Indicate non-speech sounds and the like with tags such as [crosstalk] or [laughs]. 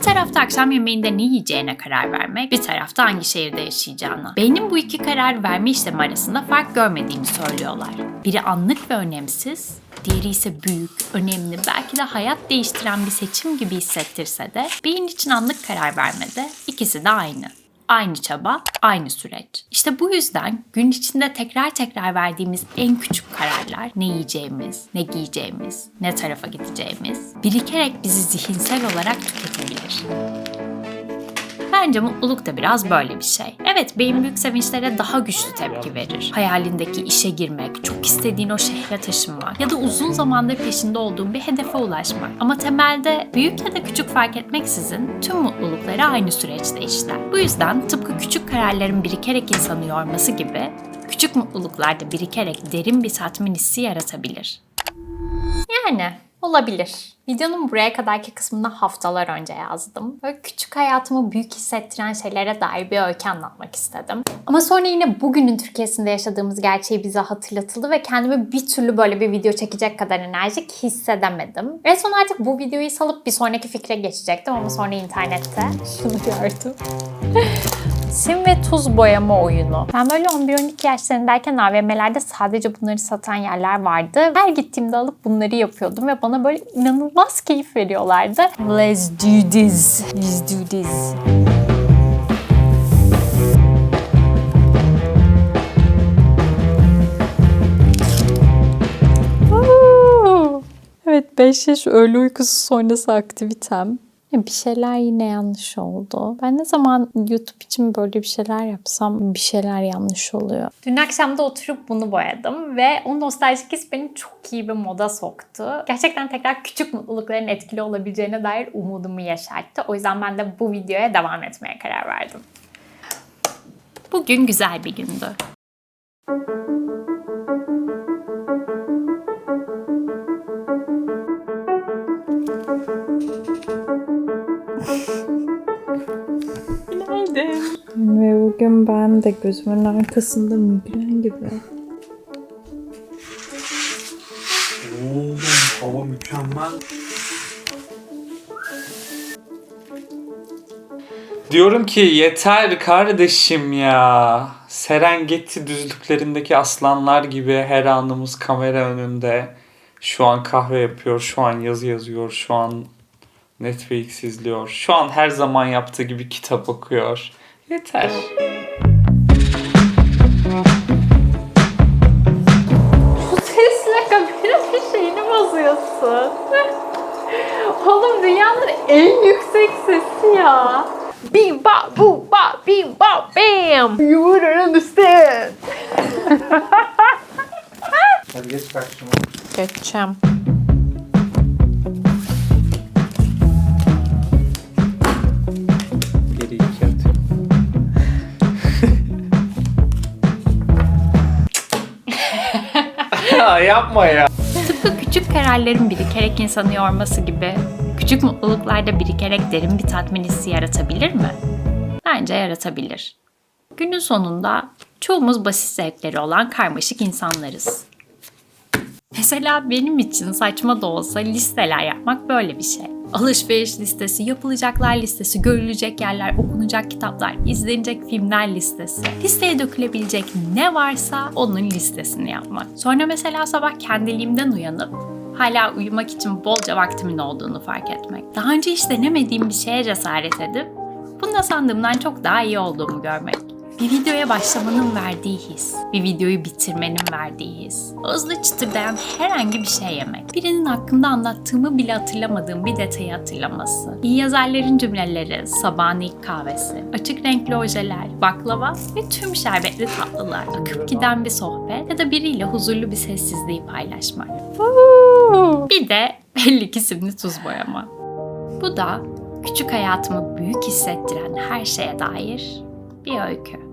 tarafta akşam yemeğinde ne yiyeceğine karar vermek, bir tarafta hangi şehirde yaşayacağına. Beynin bu iki karar verme işlemi arasında fark görmediğini söylüyorlar. Biri anlık ve önemsiz, diğeri ise büyük, önemli, belki de hayat değiştiren bir seçim gibi hissettirse de beyin için anlık karar vermede ikisi de aynı. Aynı çaba, aynı süreç. İşte bu yüzden gün içinde tekrar tekrar verdiğimiz en küçük kararlar ne yiyeceğimiz, ne giyeceğimiz, ne tarafa gideceğimiz birikerek bizi zihinsel olarak tüketebilir. Bence mutluluk da biraz böyle bir şey. Evet beyin büyük sevinçlere daha güçlü tepki verir. Hayalindeki işe girmek, çok istediğin o şehre taşınmak ya da uzun zamandır peşinde olduğun bir hedefe ulaşmak. Ama temelde büyük ya da küçük fark etmeksizin tüm mutlulukları aynı süreçte işler. Bu yüzden tıpkı küçük kararların birikerek insanı yorması gibi küçük mutluluklar da birikerek derin bir tatmin hissi yaratabilir. Yani olabilir. Videonun buraya kadarki kısmında haftalar önce yazdım. Böyle küçük hayatımı büyük hissettiren şeylere dair bir öykü anlatmak istedim. Ama sonra yine bugünün Türkiye'sinde yaşadığımız gerçeği bize hatırlatıldı ve kendimi bir türlü böyle bir video çekecek kadar enerjik hissedemedim. Ve son artık bu videoyu salıp bir sonraki fikre geçecektim ama sonra internette [laughs] şunu gördüm. [laughs] Sim ve tuz boyama oyunu. Ben böyle 11-12 yaşlarındayken AVM'lerde sadece bunları satan yerler vardı. Her gittiğimde alıp bunları yapıyordum ve bana böyle inanılmaz keyif veriyorlardı. Let's do this. Let's do this. Evet 5 yaş öğle uykusu sonrası aktivitem. Ya Bir şeyler yine yanlış oldu. Ben ne zaman YouTube için böyle bir şeyler yapsam bir şeyler yanlış oluyor. Dün akşam da oturup bunu boyadım ve o nostaljik his beni çok iyi bir moda soktu. Gerçekten tekrar küçük mutlulukların etkili olabileceğine dair umudumu yaşarttı. O yüzden ben de bu videoya devam etmeye karar verdim. Bugün güzel bir gündü. Günaydın. Ben de gözümün arkasında migren gibi. Oğlum hava mükemmel. Diyorum ki yeter kardeşim ya. Serengeti düzlüklerindeki aslanlar gibi her anımız kamera önünde. Şu an kahve yapıyor, şu an yazı yazıyor, şu an Netflix izliyor. Şu an her zaman yaptığı gibi kitap okuyor. Yeter. Bu sesle kameranın şeyini bozuyorsun. [laughs] Oğlum dünyanın en yüksek sesi ya. Bim ba bu ba bim ba bam. You wouldn't understand. Hadi geç karşıma. Geçeceğim. Ya yapma ya. Tıpkı küçük kararların birikerek insanı yorması gibi küçük mutluluklar da birikerek derin bir tatmin hissi yaratabilir mi? Bence yaratabilir. Günün sonunda çoğumuz basit zevkleri olan karmaşık insanlarız. Mesela benim için saçma da olsa listeler yapmak böyle bir şey. Alışveriş listesi, yapılacaklar listesi, görülecek yerler, okunacak kitaplar, izlenecek filmler listesi. Listeye dökülebilecek ne varsa onun listesini yapmak. Sonra mesela sabah kendiliğimden uyanıp hala uyumak için bolca vaktimin olduğunu fark etmek. Daha önce hiç denemediğim bir şeye cesaret edip bunda sandığımdan çok daha iyi olduğumu görmek. Bir videoya başlamanın verdiği his, bir videoyu bitirmenin verdiği his, hızlı çıtırdayan herhangi bir şey yemek, birinin hakkında anlattığımı bile hatırlamadığım bir detayı hatırlaması, iyi yazarların cümleleri, sabahın ilk kahvesi, açık renkli ojeler, baklava ve tüm şerbetli tatlılar, akıp giden bir sohbet ya da biriyle huzurlu bir sessizliği paylaşmak. Bir de belli ki simli tuz boyama. Bu da küçük hayatımı büyük hissettiren her şeye dair bir öykü.